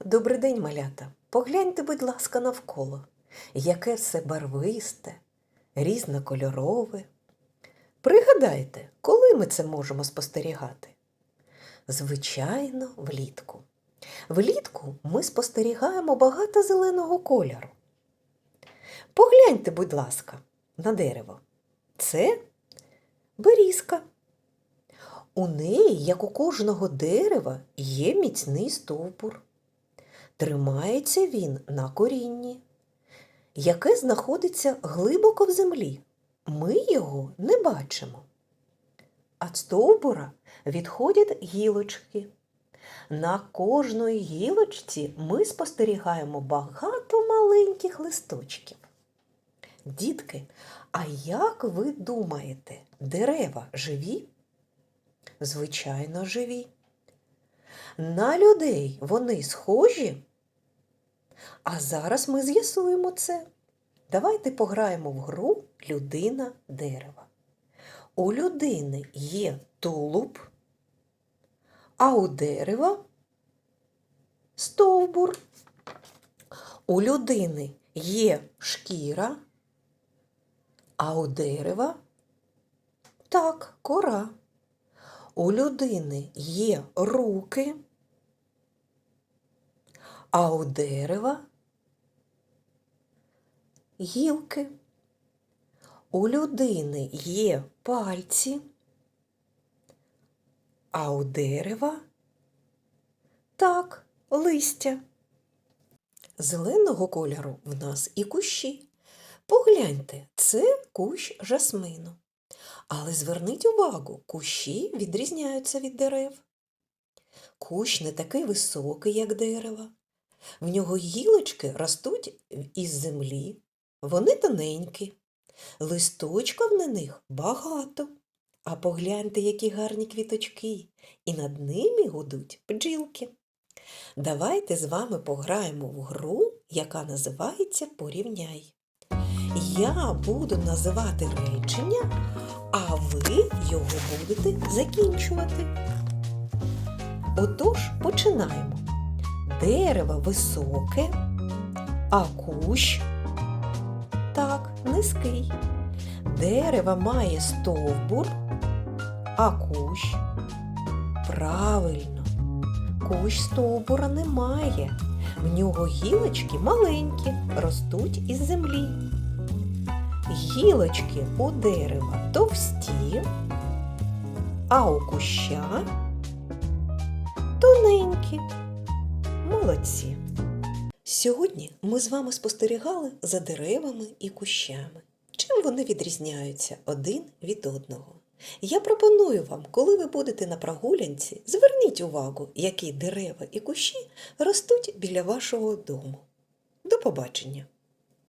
Добрий день, малята. Погляньте, будь ласка, навколо, яке все барвисте, різнокольорове. Пригадайте, коли ми це можемо спостерігати? Звичайно, влітку. Влітку ми спостерігаємо багато зеленого кольору. Погляньте, будь ласка, на дерево. Це берізка. У неї, як у кожного дерева, є міцний стовбур. Тримається він на корінні, яке знаходиться глибоко в землі. Ми його не бачимо. З стовбура відходять гілочки. На кожної гілочці ми спостерігаємо багато маленьких листочків. Дітки, а як ви думаєте, дерева живі? Звичайно, живі. На людей вони схожі? А зараз ми з'ясуємо це. Давайте пограємо в гру людина дерева. У людини є тулуб, а у дерева стовбур. У людини є шкіра, а у дерева так, кора. У людини є руки, а у дерева гілки. У людини є пальці, а у дерева так, листя. Зеленого кольору в нас і кущі. Погляньте, це кущ жасмину. Але зверніть увагу, кущі відрізняються від дерев. Кущ не такий високий, як дерево. В нього гілочки ростуть із землі, вони тоненькі, листочків на них багато. А погляньте, які гарні квіточки, і над ними гудуть бджілки. Давайте з вами пограємо в гру, яка називається Порівняй. Я буду називати речення, а ви його будете закінчувати. Отож, починаємо. Дерево високе, а кущ так, низький. Дерево має стовбур, а кущ правильно. Кущ стовбура немає. В нього гілочки маленькі, ростуть із землі. Гілочки у дерева товсті, а у куща тоненькі. Молодці. Сьогодні ми з вами спостерігали за деревами і кущами. Чим вони відрізняються один від одного? Я пропоную вам, коли ви будете на прогулянці, зверніть увагу, які дерева і кущі ростуть біля вашого дому. До побачення!